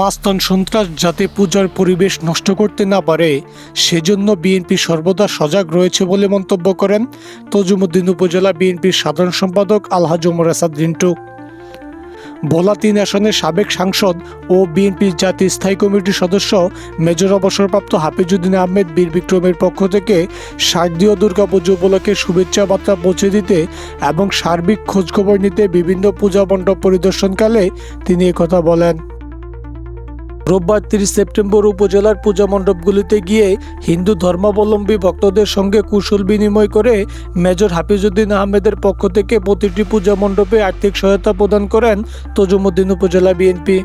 মাস্তান সন্ত্রাস যাতে পূজার পরিবেশ নষ্ট করতে না পারে, সেজন্য বিএনপি সর্বদা সজাগ রয়েছে বলে মন্তব্য করেন তজুমুদ্দিন উপজেলা বিএনপির সাধারণ সম্পাদক আলহাজ ওমর আসাদ রিন্টু। ভোলা তিন আসনের সাবেক সাংসদ ও বিএনপির জাতীয় স্থায়ী কমিটির সদস্য মেজর অবসরপ্রাপ্ত হাফিজুদ্দিন আহমেদ বীর বিক্রমের পক্ষ থেকে শারদীয় দুর্গাপুজো উপলক্ষে শুভেচ্ছা বার্তা পৌঁছে দিতে এবং সার্বিক খোঁজখবর নিতে বিভিন্ন পূজা মণ্ডপ পরিদর্শনকালে তিনি একথা বলেন। রোববার তিরিশ সেপ্টেম্বর উপজেলার পূজা মণ্ডপগুলিতে গিয়ে হিন্দু ধর্মাবলম্বী ভক্তদের সঙ্গে কুশল বিনিময় করে মেজর হাফিজউদ্দিন আহমেদের পক্ষ থেকে প্রতিটি পূজা মণ্ডপে আর্থিক সহায়তা প্রদান করেন তজুমুদ্দিন উপজেলা বিএনপি।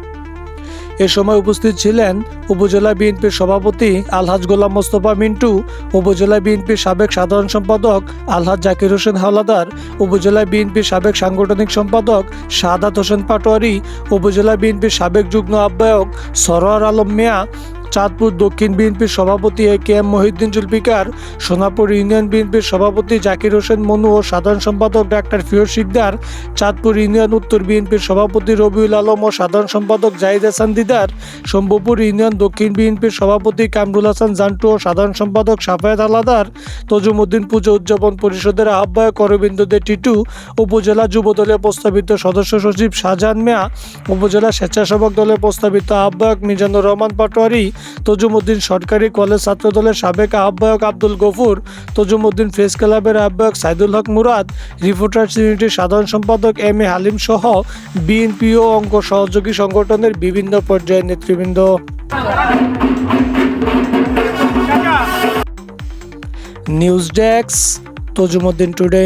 এ সময় উপস্থিত ছিলেন উপজেলা বিএনপির সভাপতি আলহাজ গোলাম মোস্তফা মিন্টু, উপজেলা বিএনপির সাবেক সাধারণ সম্পাদক আলহাজ জাকির হোসেন হাওলাদার, উপজেলা বিএনপির সাবেক সাংগঠনিক সম্পাদক সাদাত হোসেন পাটোয়ারি, উপজেলা বিএনপির সাবেক যুগ্ম আহ্বায়ক সরোয়ার আলম মিয়া চাঁদপুর দক্ষিণ বিএনপির সভাপতি A K M Mohiuddin Zulfikar Sonapur union বিএনপির সভাপতি জাকির হোসেন মনু ও সাধারণ সম্পাদক ডাক্তার ফিরোজ শিকদার, চাঁদপুর ইউনিয়ন উত্তর বিএনপির সভাপতি রবিউল আলম ও সাধারণ সম্পাদক জাহিদ হাসান দিদার, শম্ভুপুর ইউনিয়ন দক্ষিণ বিএনপির সভাপতি কামরুল হাসান জান্টু ও সাধারণ সম্পাদক সাফায়েত আলাদার, তজুমুদ্দিন পুজো উদযাপন পরিষদের আহ্বায়ক অরবিন্দ দে টিটু, উপজেলা যুবদলের প্রস্তাবিত সদস্য সচিব শাহজাহান মিয়া, উপজেলা স্বেচ্ছাসেবক দলের প্রস্তাবিত আহ্বায়ক মিজানুর রহমান পাটোয়ারি তজুমুদ্দিন সরকারি কলেজ ছাত্রদলের সাবেক আহ্বায়ক আব্দুল গফুর, তজুমুদ্দিন প্রেস ক্লাবের আহ্বায়ক সাইদুল হক মুরাদ, রিপোর্টার্স ইউনিটির সাধারণ সম্পাদক এম এ হালিম সহ বিএনপি ও অঙ্গ সহযোগী সংগঠনের বিভিন্ন পর্যায়ের নেতৃবৃন্দ। News desk, Tazumuddin today.